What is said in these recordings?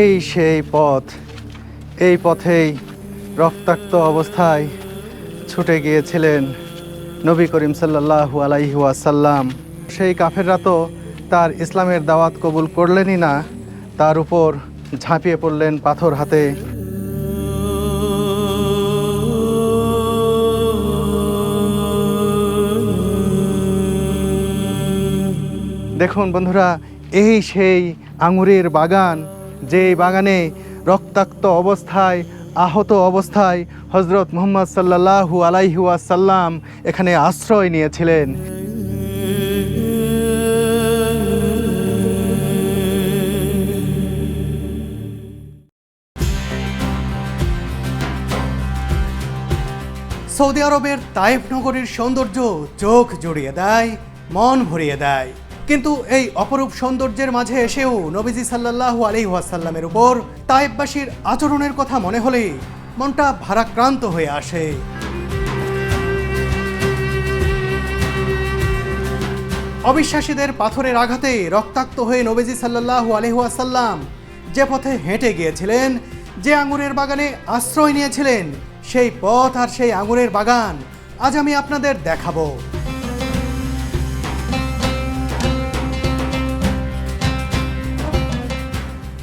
এই সেই পথ। এই পথেই রক্তাক্ত অবস্থায় ছুটে গিয়েছিলেন নবী করিম সাল্লাল্লাহু আলাইহি ওয়াসাল্লাম। সেই কাফেররা তো তার ইসলামের দাওয়াত কবুল করলেনই না, তার উপর ঝাঁপিয়ে পড়লেন পাথর হাতে। দেখুন বন্ধুরা, এই সেই আঙুরের বাগান যে বাগানে রক্তাক্ত অবস্থায়, আহত অবস্থায় হজরত মোহাম্মদ সাল্লাল্লাহু আলাইহি ওয়াসাল্লাম এখানে আশ্রয় নিয়েছিলেন। সৌদি আরবের তাইফ নগরীর সৌন্দর্য চোখ জড়িয়ে দেয়, মন ভরিয়ে দেয়। কিন্তু এই অপরূপ সৌন্দর্যের মাঝে এসেও নবীজি সাল্লাল্লাহু আলাইহি ওয়াসাল্লামের উপর তাইববাসীর আচরণের কথা মনে হলে মনটা ভারাক্রান্ত হয়ে আসে। অবিশ্বাসীদের পাথরের আঘাতে রক্তাক্ত হয়ে নবীজি সাল্লাল্লাহু আলাইহি ওয়াসাল্লাম যে পথে হেঁটে গিয়েছিলেন, যে আঙুরের বাগানে আশ্রয় নিয়েছিলেন, সেই পথ আর সেই আঙুরের বাগান আজ আমি আপনাদের দেখাবো।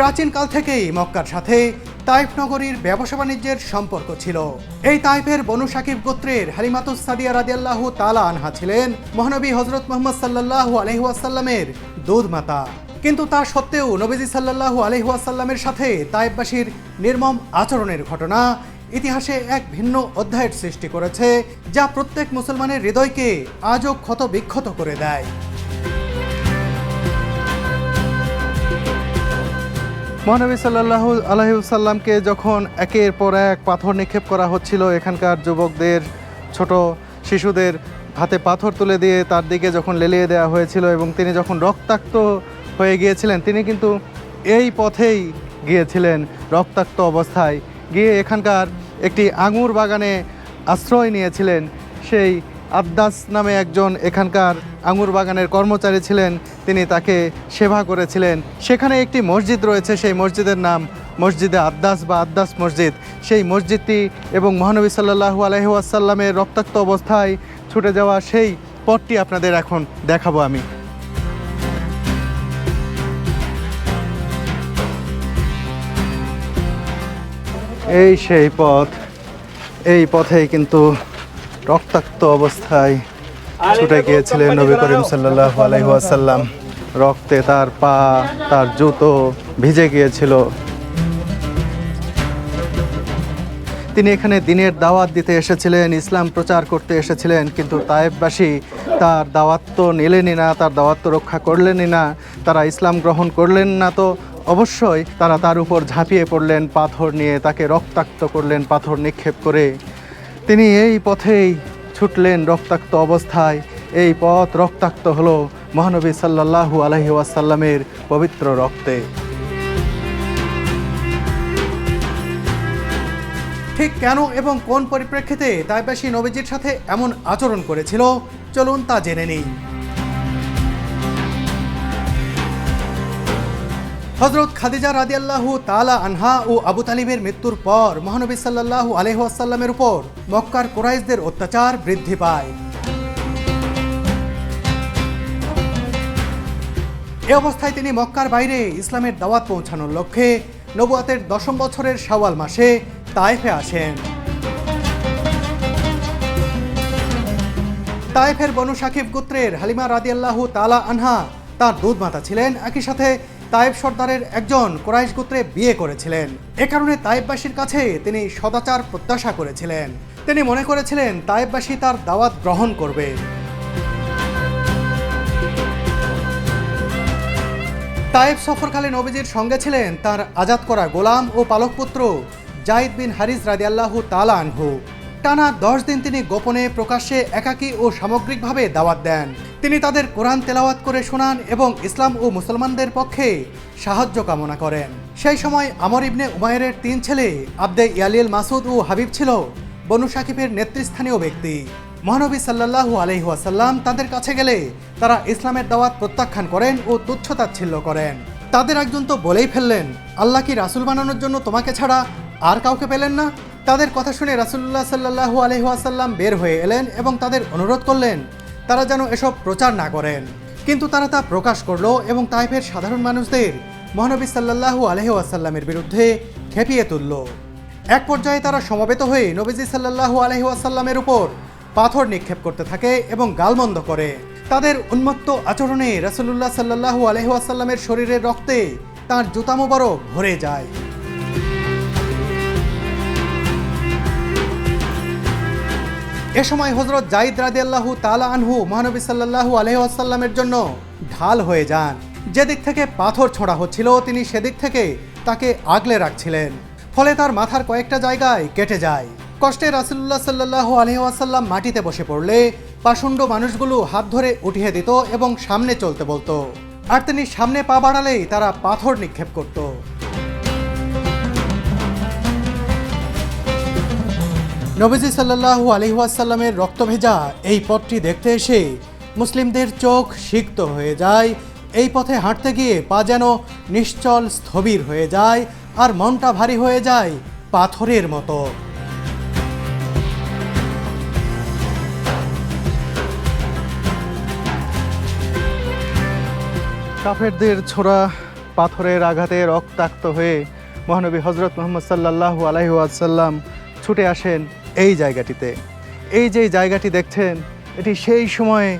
প্রাচীনকাল থেকেই মক্কার সাথে তাইফ নগরীর ব্যবসা বাণিজ্যের সম্পর্ক ছিল। এই তাইফের বনু সাকিব গোত্রের হালিমাতুস সাদিয়া রাদিয়াল্লাহু তালা আনহা ছিলেন মহানবী হজরত মোহাম্মদ সাল্লাল্লাহু আলহিহাসাল্লামের দুধ মাতা কিন্তু তা সত্ত্বেও নবীজি সাল্লাল্লাহু আলহিহাসাল্লামের সাথে তাইফবাসীর নির্মম আচরণের ঘটনা ইতিহাসে এক ভিন্ন অধ্যায়ের সৃষ্টি করেছে, যা প্রত্যেক মুসলমানের হৃদয়কে আজও ক্ষত বিক্ষত করে দেয়। মহানবী সাল্লাহ আলহিসাল্লামকে যখন একের পর এক পাথর নিক্ষেপ করা হচ্ছিল, এখানকার যুবকদের, ছোট শিশুদের হাতে পাথর তুলে দিয়ে তার দিকে যখন লেলিয়ে দেওয়া হয়েছিল এবং তিনি যখন রক্তাক্ত হয়ে গিয়েছিলেন, তিনি কিন্তু এই পথেই গিয়েছিলেন রক্তাক্ত অবস্থায়। গিয়ে এখানকার একটি আঙুর বাগানে আশ্রয় নিয়েছিলেন সেই আব্দাস নামে একজন এখানকার আঙুর বাগানের কর্মচারী ছিলেন। তিনি তাকে সেবা করেছিলেন। সেখানে একটি মসজিদ রয়েছে, সেই মসজিদের নাম মসজিদে আদ্দাস বা আদ্দাস মসজিদ। সেই মসজিদটি এবং মহানবী সাল্লাহু আলহিউসাল্লামের রক্তাক্ত অবস্থায় ছুটে যাওয়া সেই পথটি আপনাদের এখন দেখাবো আমি। এই সেই পথ, এই পথেই কিন্তু রক্তাক্ত অবস্থায় ছুটে গিয়েছিলেন নবী করিম সাল্লাহ আলাইসাল্লাম রক্তে তার পা তার জুতো ভিজে গিয়েছিল। তিনি এখানে দিনের দাওয়াত দিতে এসেছিলেন ইসলাম প্রচার করতে এসেছিলেন কিন্তু তায়েববাসী তার দাওয়াত তো নিলেনই না তার দাওয়াত তো রক্ষা করলেনই না তারা ইসলাম গ্রহণ করলেন না তো। অবশ্যই তারা তার উপর ঝাঁপিয়ে পড়লেন পাথর নিয়ে তাকে রক্তাক্ত করলেন পাথর নিক্ষেপ করে। তিনি এই পথেই ছুটলেন রক্তাক্ত অবস্থায়। এই পথ রক্তাক্ত হল মহানবী সাল্লাল্লাহু আলহি ওয়াসাল্লামের পবিত্র রক্তে। ঠিক কেন এবং কোন পরিপ্রেক্ষিতে তাইবাসী নবীজির সাথে এমন আচরণ করেছিল? চলুন তা জেনে নিই। হজরত খাদিজা রাদিয়াল্লাহু তালা আনহা ও আবু তালিবের মৃত্যুর পর মহানবী সাল্লাল্লাহু আলহাসাল্লামের উপর মক্কার কোরাইশদের অত্যাচার বৃদ্ধি পায়। এ অবস্থায় তিনি মক্কার বাইরে ইসলামের দাওয়াত পৌঁছানোর লক্ষ্যে নবুয়াতের দশম বছরের শাওয়াল মাসে তাইফে আসেন। তাইফের বনু সাকিব গোত্রের হালিমা রাদিয়াল্লাহু তালা আনহা তার দুধ মাতা ছিলেন। একই সাথে তাইব সর্দারের একজন কোরাইশ গোত্রে বিয়ে করেছিলেন। এ কারণে তায়েববাসীর কাছে তিনি সদাচার প্রত্যাশা করেছিলেন। তিনি মনে করেছিলেন তায়েববাসী তার দাওয়াত গ্রহণ করবে। তায়েব সফরকালে নবীজির সঙ্গে ছিলেন তার আজাদ করা গোলাম ও পালক পুত্র জাইদ বিন হারিস রাদিয়াল্লাহু তালা আনহু। টানা দশ দিন তিনি গোপনে প্রকাশ্যে একাকী ও সামগ্রিকভাবে দাওয়াত দেন। তিনি তাদের কোরআন তেলাওয়াত করে শোনান এবং ইসলাম ও মুসলমানদের পক্ষে সাহায্য কামনা করেন। সেই সময় আমর ইবনে উমায়ের তিন ছেলে আব্দে ইয়ালিল মাসুদ ও হাবিব ছিল বনু সাকিবের নেতৃস্থানীয় ব্যক্তি। মহানবী সাল্লাল্লাহু আলহি ওয়াসাল্লাম তাদের কাছে গেলে তারা ইসলামের দাওয়াত প্রত্যাখ্যান করেন ও তুচ্ছতাচ্ছিল্য করেন। তাদের একজন তো বলেই ফেললেন, আল্লাহ কি রাসূল বানানোর জন্য তোমাকে ছাড়া আর কাউকে পেলেন না? তাদের কথা শুনে রাসূলুল্লাহ সাল্লাল্লাহু আলাইহি ওয়াসাল্লাম বের হয়ে এলেন এবং তাদের অনুরোধ করলেন, তারা যেন এসব প্রচার না করেন। কিন্তু তারা তা প্রকাশ করল এবং তাইফের সাধারণ মানুষদের মহানবী সাল্লাল্লাহু আলহি ওয়াসাল্লামের বিরুদ্ধে খেপিয়ে তুলল। এক পর্যায়ে তারা সমবেত হয়ে নবীজি সাল্লাল্লাহু আলহি ওয়াসাল্লামের উপর পাথর নিক্ষেপ করতে থাকে এবং গালমন্দ করে। তাদের উন্মত্ত আচরণে রাসূলুল্লাহ সাল্লাল্লাহু আলহি ওয়াসাল্লামের শরীরের রক্তে তার জুতা মোবারক ভরে যায়। এ সময় হজরত জাইদ রাদিয়াল্লাহু তালা আনহু মহানবী সাল্লাল্লাহু আলহিহাসাল্লামের জন্য ঢাল হয়ে যান। যেদিক থেকে পাথর ছোঁড়া হচ্ছিল, তিনি সেদিক থেকে তাকে আগলে রাখছিলেন। ফলে তার মাথার কয়েকটা জায়গায় কেটে যায়। কষ্টে রাসুল্লাহ সাল্লাল্লাহু আলহিহাসাল্লাম মাটিতে বসে পড়লে পাষণ্ড মানুষগুলো হাত ধরে উঠিয়ে দিত এবং সামনে চলতে বলতো। আর তিনি সামনে পা বাড়ালেই তারা পাথর নিক্ষেপ করতো। নবীজি সাল্লাল্লাহু আলহিহাসাল্লামের রক্ত ভেজা এই পথটি দেখতে এসে মুসলিমদের চোখ সিক্ত হয়ে যায়। এই পথে হাঁটতে গিয়ে পা যেন নিশ্চল স্থবির হয়ে যায় আর মনটা ভারী হয়ে যায় পাথরের মতো। কাফেরদের ছোড়া পাথরের আঘাতে রক্তাক্ত হয়ে মহানবী হজরত মোহাম্মদ সাল্লাল্লাহু আলাইহি ওয়াসাল্লাম ছুটে আসেন এই জায়গাটিতে। এই যে জায়গাটি দেখছেন, এটি সেই সময়ে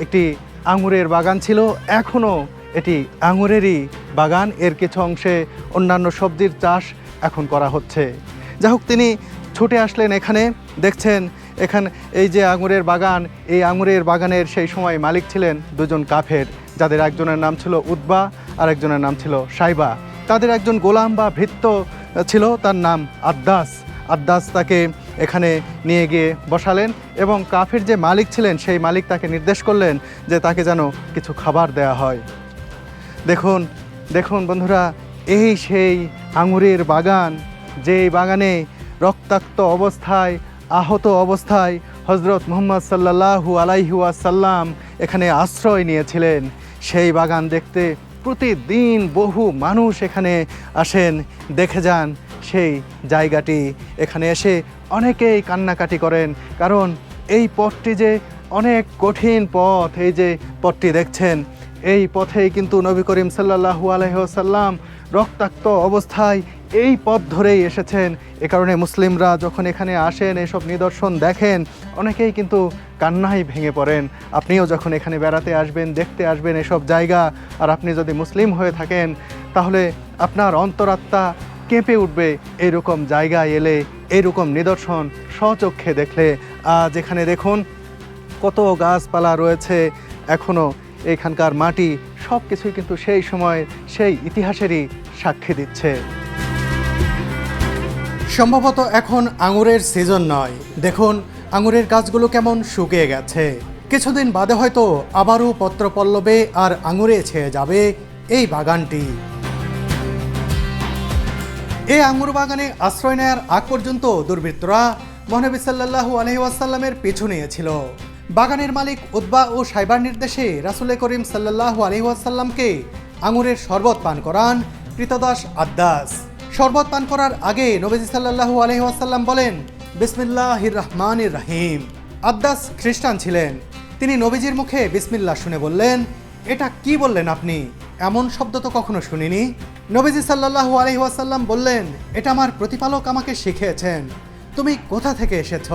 একটি আঙুরের বাগান ছিল। এখনও এটি আঙুরেরই বাগান। এর কিছু অংশে অন্যান্য সবজির চাষ এখন করা হচ্ছে। যাই হোক, তিনি ছুটে আসলেন এখানে। দেখছেন, এখানে, এই যে আঙুরের বাগান, এই আঙুরের বাগানের সেই সময় মালিক ছিলেন দুজন কাফের। যাদের একজনের নাম ছিল উদ্বা আর একজনের নাম ছিল সাইবা। তাদের একজন গোলাম বা ভৃত্য ছিল, তার নাম আদ্দাস। আদ্দাস তাকে এখানে নিয়ে গিয়ে বসালেন এবং কাফের যে মালিক ছিলেন, সেই মালিক তাকে নির্দেশ করলেন যে তাকে যেন কিছু খাবার দেয়া হয়। দেখুন দেখুন বন্ধুরা, এই সেই আঙুরের বাগান, যেই বাগানে রক্তাক্ত অবস্থায়, আহত অবস্থায় হজরত মোহাম্মদ সাল্লাল্লাহু আলাইহি ওয়াসাল্লাম এখানে আশ্রয় নিয়েছিলেন। সেই বাগান দেখতে প্রতিদিন বহু মানুষ এখানে আসেন, দেখে যান। সেই জায়গাটি। এখানে এসে অনেকেই কান্নাকাটি করেন, কারণ এই পথটি যে অনেক কঠিন পথ, এই যে পথটি দেখছেন, এই পথেই কিন্তু নবী করিম সাল্লাহু আলহ্লাম রক্তাক্ত অবস্থায় এই পথ ধরেই এসেছেন। এ কারণে মুসলিমরা যখন এখানে আসেন, এসব নিদর্শন দেখেন, অনেকেই কিন্তু কান্নাই ভেঙে পড়েন। আপনিও যখন এখানে বেড়াতে আসবেন, দেখতে আসবেন এসব জায়গা, আর আপনি যদি মুসলিম হয়ে থাকেন, তাহলে আপনার অন্তরাত্মা কেঁপে উঠবে। এরকম জায়গায় এলে, এরকম নিদর্শন স্বচক্ষে দেখলে, আজ এখানে দেখুন কত গাছপালা রয়েছে। এখনও এখানকার মাটি সব কিছুই কিন্তু সেই সময়, সেই ইতিহাসেরই সাক্ষী দিচ্ছে। সম্ভবত এখন আঙুরের সিজন নয়। দেখুন, আঙুরের গাছগুলো কেমন শুকিয়ে গেছে। কিছুদিন বাদে হয়তো আবারও পত্রপল্লবে আর আঙুরে ছেয়ে যাবে এই বাগানটি। এই আঙুর বাগানে আশ্রয় নেয়ার আগ পর্যন্ত দুর্বৃত্তরা মহানবী সাল্লাল্লাহু আলহি ওয়াসাল্লামের পিছু নিয়েছিল। বাগানের মালিক উদ্বা ও সাইবার নির্দেশে রাসুল করিম সাল্লাল্লাহু আলহি ওয়াসাল্লামকে আঙুরের শরবত পান করান কৃতদাস আদ্দাস। শরবত পান করার আগে নবীজি সাল্লাল্লাহু আলহি ওয়াসাল্লাম বলেন, বিসমিল্লাহির রহমানির রাহিম। আদ্দাস খ্রিস্টান ছিলেন। তিনি নবীজির মুখে বিসমিল্লাহ শুনে বললেন, এটা কি বললেন আপনি? এমন শব্দ তো কখনো শুনিনি? নবীজি সাল্লাল্লাহু আলহি ওয়াসাল্লাম বললেন, এটা আমার প্রতিপালক আমাকে শিখিয়েছেন। তুমি কোথা থেকে এসেছ?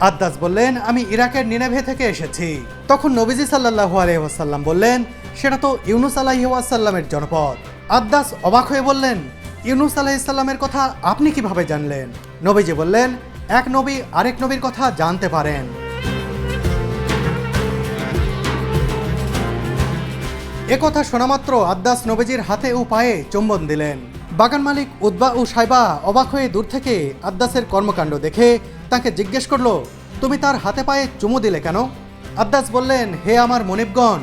আদ্দাস বললেন, আমি ইরাকের নিনেভে থেকে এসেছি। তখন নবীজি সাল্লাল্লাহু আলহি ওয়াসাল্লাম বললেন, সেটা তো ইউনুস আলাহি ওয়াসাল্লামের জনপদ। আদ্দাস অবাক হয়ে বললেন, ইউনুস আলাহিসাল্লামের কথা আপনি কীভাবে জানলেন? নবীজি বললেন, এক নবী আরেক নবীর কথা জানতে পারেন। একথা শোনামাত্র আদ্দাস নবীজির হাতে ও পায়ে চুম্বন দিলেন। বাগান মালিক উদ্বা ও সাইবা অবাক হয়ে দূর থেকে আদ্দাসের কর্মকাণ্ড দেখে তাকে জিজ্ঞেস করল, তুমি তার হাতে পায়ে চুমু দিলে কেন? আদ্দাস বললেন, হে আমার মনিবগণ,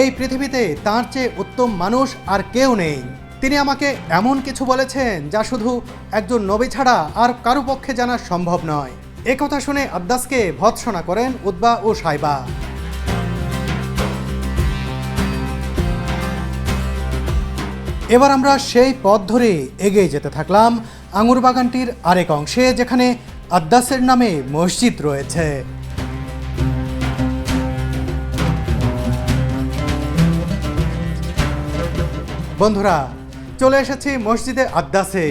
এই পৃথিবীতে তার চেয়ে উত্তম মানুষ আর কেউ নেই। তিনি আমাকে এমন কিছু বলেছেন যা শুধু একজন নবী ছাড়া আর কারও পক্ষে জানা সম্ভব নয়। একথা শুনে আদ্দাসকে ভৎসনা করেন উদ্বা ও সাইবা। এবার আমরা সেই পথ ধরে এগিয়ে যেতে থাকলাম আঙুর বাগানটির আরেক অংশে, যেখানে আদ্দাসের নামে মসজিদ রয়েছে। বন্ধুরা, চলে এসেছি মসজিদে আদ্দাসে।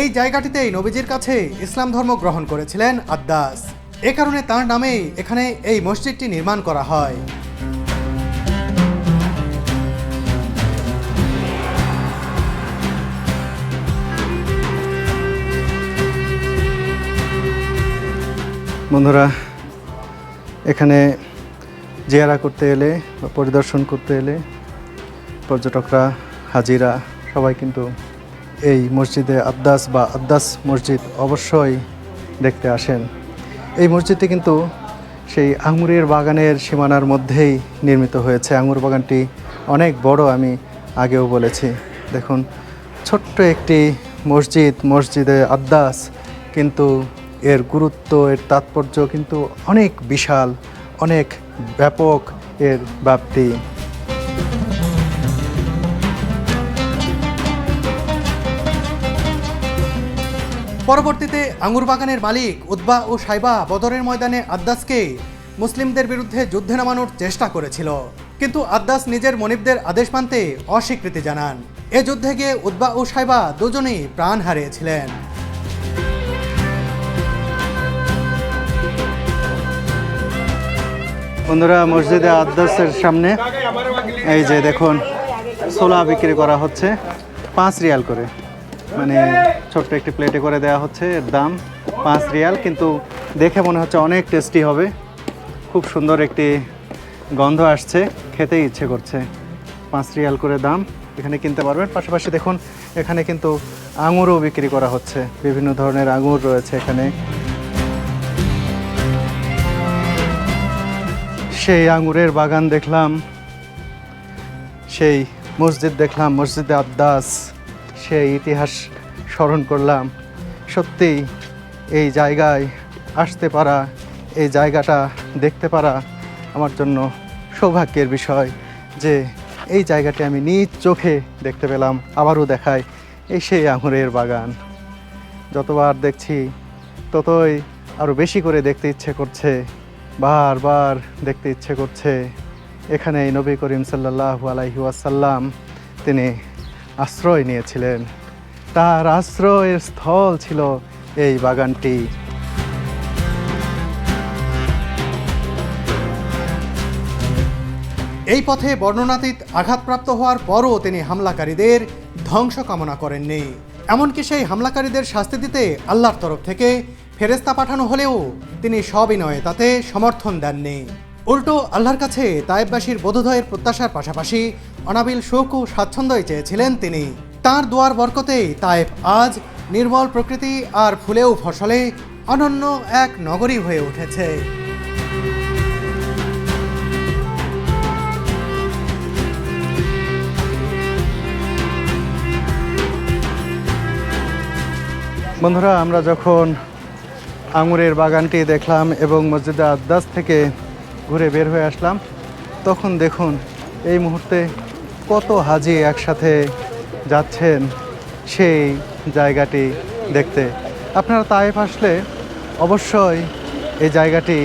এই জায়গাটিতেই নবীজির কাছে ইসলাম ধর্ম গ্রহণ করেছিলেন আদ্দাস। এ কারণে তার নামেই এখানে এই মসজিদটি নির্মাণ করা হয়। বন্ধুরা, এখানে জিয়ারা করতে এলে বা পরিদর্শন করতে এলে পর্যটকরা, হাজিরা সবাই কিন্তু এই মসজিদে আদ্দাস বা আদ্দাস মসজিদ অবশ্যই দেখতে আসেন। এই মসজিদটি কিন্তু সেই আঙুরের বাগানের সীমানার মধ্যেই নির্মিত হয়েছে। আঙুর বাগানটি অনেক বড়, আমি আগেও বলেছি। দেখুন, ছোট্ট একটি মসজিদ, মসজিদে আদ্দাস, কিন্তু এর গুরুত্ব, এর তাৎপর্য কিন্তু অনেক বিশাল, অনেক ব্যাপক এর ব্যাপ্তি। পরবর্তীতে আঙুর বাগানের মালিক উদ্বা ও সাইবা বদরের ময়দানে আদ্দাসকে মুসলিমদের বিরুদ্ধে যুদ্ধে নামানোর চেষ্টা করেছিল। কিন্তু আদ্দাস নিজের মনিবদের আদেশ মানতে অস্বীকৃতি জানান। এ যুদ্ধে গিয়ে উদ্বা ও সাইবা দুজনেই প্রাণ হারিয়েছিলেন। বন্ধুরা, মসজিদে আদ্দাসের সামনে এই যে দেখুন, ছোলা বিক্রি করা হচ্ছে, পাঁচ রিয়াল করে। মানে ছোট্ট একটি প্লেটে করে দেওয়া হচ্ছে, এর দাম পাঁচ রিয়াল, কিন্তু দেখে মনে হচ্ছে অনেক টেস্টি হবে। খুব সুন্দর একটি গন্ধ আসছে, খেতেই ইচ্ছে করছে। পাঁচ রিয়াল করে দাম, এখানে কিনতে পারবেন। পাশাপাশি দেখুন, এখানে কিন্তু আঙুরও বিক্রি করা হচ্ছে। বিভিন্ন ধরনের আঙুর রয়েছে এখানে। সেই আঙুরের বাগান দেখলাম, সেই মসজিদ দেখলাম, মসজিদে আদ্দাস, সেই ইতিহাস স্মরণ করলাম। সত্যি এই জায়গায় আসতে পারা, এই জায়গাটা দেখতে পারা আমার জন্য সৌভাগ্যের বিষয় যে এই জায়গাটি আমি নিজ চোখে দেখতে পেলাম, আবারও দেখায় এই সেই আঙুরের বাগান। যতবার দেখছি, ততই আরও বেশি করে দেখতে ইচ্ছে করছে বারবার দেখতে ইচ্ছে করছে। এখানে এই নবী করিম সাল্লাহ আলাইহি ওয়াসাল্লাম তিনি আশ্রয় নিয়েছিলেন। তার আশ্রয়ের স্থল ছিল এই বাগানটি। এই পথে বর্ণনাতীত আঘাতপ্রাপ্ত হওয়ার পরও তিনি হামলাকারীদের ধ্বংস কামনা করেননি। এমনকি সেই হামলাকারীদের শাস্তি দিতে আল্লাহর তরফ থেকে ফেরেস্তা পাঠানো হলেও তিনি সবিনয়ে তাতে সমর্থন দেননি। উল্টো আল্লাহর কাছে তায়েববাসীর বোধোদয়ের প্রত্যাশার পাশাপাশি অনাবিল সুখ ও স্বাচ্ছন্দ্যই চেয়েছিলেন তিনি। তার দোয়ার বরকতেই তায়েব আজ নির্মল প্রকৃতি আর ফুলেও ফসলে অনন্য এক নগরী হয়ে উঠেছে। বন্ধুরা, আমরা যখন আঙুরের বাগানটি দেখলাম এবং মসজিদে আদ্দাস থেকে ঘুরে বের হয়ে আসলাম। তখন দেখুন, এই মুহূর্তে কত হাজি একসাথে যাচ্ছেন সেই জায়গাটি দেখতে। আপনারা তাইফ আসলে অবশ্যই এই জায়গাটি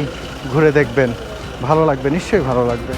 ঘুরে দেখবেন। ভালো লাগবে, নিশ্চয়ই ভালো লাগবে।